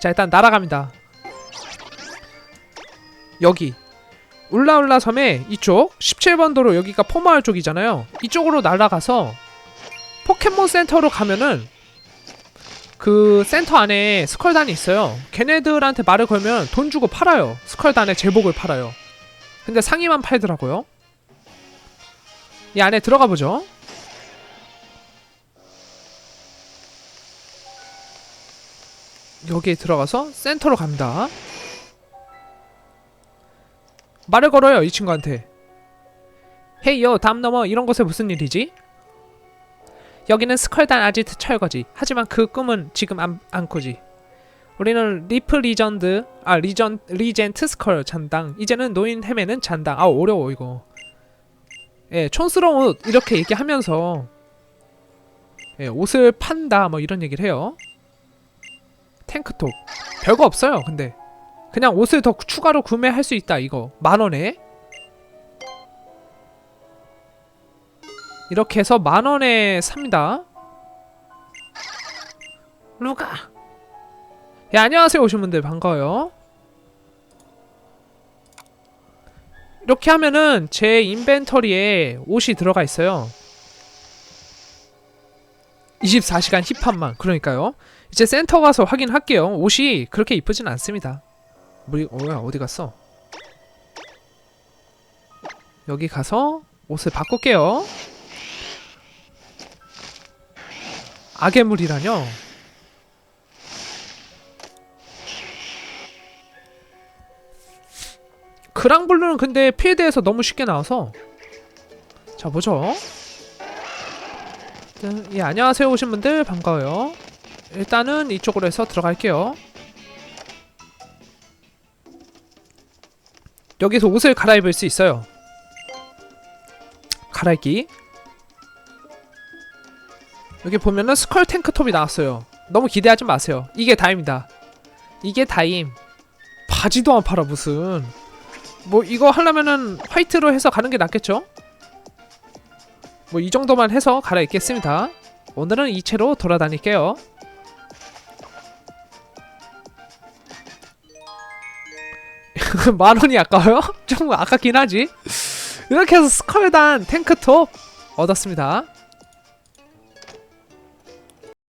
자 일단 날아갑니다. 여기. 울라울라 섬의 이쪽 17번 도로 여기가 포마을 쪽이잖아요. 이쪽으로 날아가서 포켓몬 센터로 가면은 그 센터 안에 스컬단이 있어요. 걔네들한테 말을 걸면 돈 주고 팔아요. 스컬단의 제복을 팔아요. 근데 상의만 팔더라고요. 이 안에 들어가 보죠 여기에 들어가서 센터로 갑니다. 말을 걸어요 이 친구한테. 헤이 요 담 넘어 이런 곳에 무슨 일이지? 여기는 스컬단 아지트 철거지. 하지만 그 꿈은 지금 안, 않고지. 우리는 리프 리전드 아 리전 리젠트 스컬 잔당 이제는 노인 헤매는 잔당 아 어려워 이거 예 촌스러운 옷 이렇게 얘기하면서 예 옷을 판다 뭐 이런 얘기를 해요 탱크톱 별거 없어요 근데. 그냥 옷을 더 추가로 구매할 수 있다 이거. 만원에? 이렇게 해서 만원에 삽니다. 루가. 예 안녕하세요 오신 분들. 반가워요. 이렇게 하면은 제 인벤터리에 옷이 들어가 있어요 24시간 힙합만 그러니까요 이제 센터 가서 확인할게요. 옷이 그렇게 이쁘진 않습니다. 우리 어야 어디 갔어? 여기 가서 옷을 바꿀게요. 악의 물이라뇨? 그랑블루는 근데 필드에서 너무 쉽게 나와서 자 보죠. 예 안녕하세요 오신 분들 반가워요. 일단은 이쪽으로 해서 들어갈게요. 여기서 옷을 갈아입을 수 있어요. 갈아입기. 여기 보면은 스컬 탱크톱이 나왔어요. 너무 기대하지 마세요. 이게 다입니다. 이게 다임. 바지도 안 팔아 무슨. 뭐 이거 하려면은 화이트로 해서 가는 게 낫겠죠? 뭐 이 정도만 해서 갈아입겠습니다. 오늘은 이 채로 돌아다닐게요. 만 원이 아까워요? 좀 아깝긴 하지. 이렇게 해서 스컬단 탱크톱 얻었습니다.